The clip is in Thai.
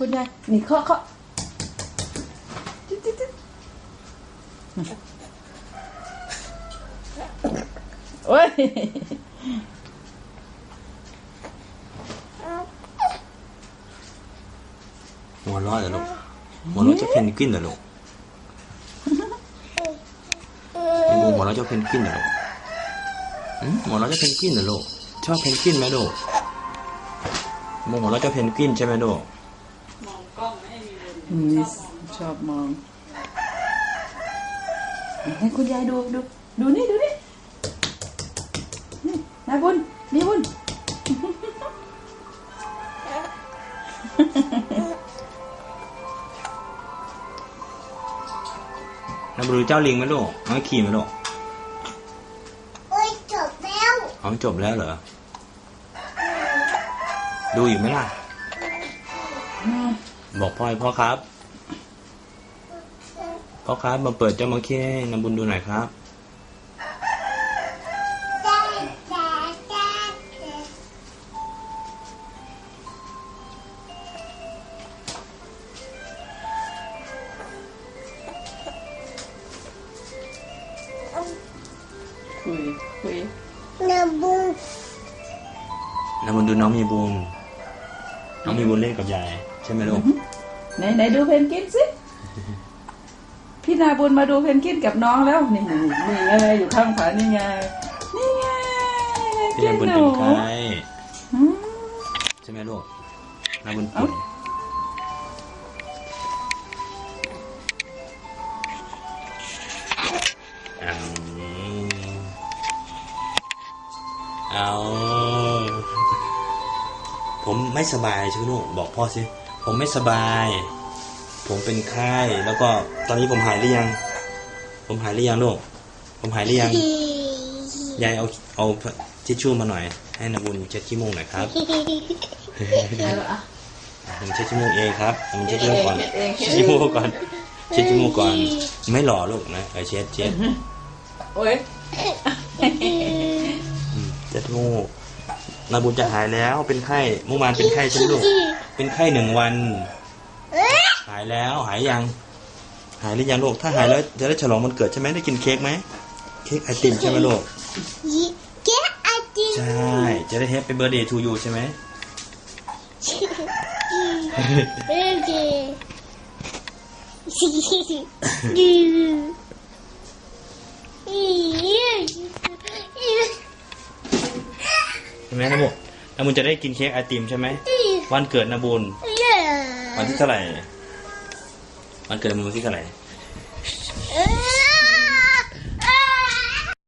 คุณยายนี่เคาะเคาะจิ๊จิ๊จิ๊ดโอ้ยหัวเร้อนเหรอลูกหัวเร้อนเจะเพนกวินเหรอลูกนี่บูหัวเร้อนเจะเพนกวินเหรอลูกหัวเร้อนเจะเพนกวินเหรอลูกชอบเพนกวินไหมลูกบูหัวเร้อนเจะเพนกวินใช่ไหมลูก นี่ชอบมอง ให้คุณยายดูดูดูนี่ดูนี่นี่นายบุญนี่บุญน้ำบรูเจ้าลิงไหมลูกน้องขี่ไหมลูกโอ้ยจบแล้วอ๋อจบแล้วเหรอ ดูอยู่ไหมล่ะ บอกพ่อให้พ่อครับ พ่อครับมาเปิดเจ้ามังคีให้นำบุญดูหน่อยครับได้ได้ได้ได้คุยคุยน้ำบุ้งนำบุญดูน้องมีบุญ น้องมีบุญเล่นกับยาย ใช่ไหมลูกไหนไหนดูเพนกวินสิพี่นาบุญมาดูเพนกวินกับน้องแล้วนี่นี่นี่ไงอยู่ข้างฝานี่ไงนี่ไงเพพี่นนำกบุวิญนหเป็นูนใครอืมใช่ไหมลูกนำบุญป่วยเอาเอา ผมไม่สบายใช่ไหมลูกบอกพ่อสิผมไม่สบาย ผมเป็นไข้แล้วก็ตอนนี้ผมหายหรือยัง ผมหายหรือยังลูกผมหายหรือยังยายเอาเอาทิชชู่มาหน่อย ให้นบุญเช็ดขี้มูกหน่อยครับเดี๋ยวอะผมเช็ดขี้มูกเองครับผมเช็ดขี้มูกก่อนเองเองเช็ดขี้มูกก่อนเช็ดขี้มูกก่อน ไม่หล่อลูกนะเออเช็ดเช็ดโอ้ยอืมเช็ดขี้มูก นบุญจะหายแล้วเป็นไข้เมื่อวานเป็นไข้ใช่ไหมลูกเป็นไข้หนึ่งวัน หายแล้วหายยัง หายหรือยังลูกถ้าหายแล้วจะได้ฉลองวันเกิดใช่ไหมได้กินเค้กไหมเค้กไอติมใช่ไหมลูกยี่แกะไอติมใช่จะได้แฮปปี้เบ t ร์ a เดย์ทูยูใช่ไหมเรื่องจริงดูอี ใช่ไหมนะบุนบุญจะได้กินเค้กไอติมใช่ไหมวันเกิดนบุญเย่วันที่เท่าไหร่วันเกิดนบุญวันที่เท่าไหร่เอ้ย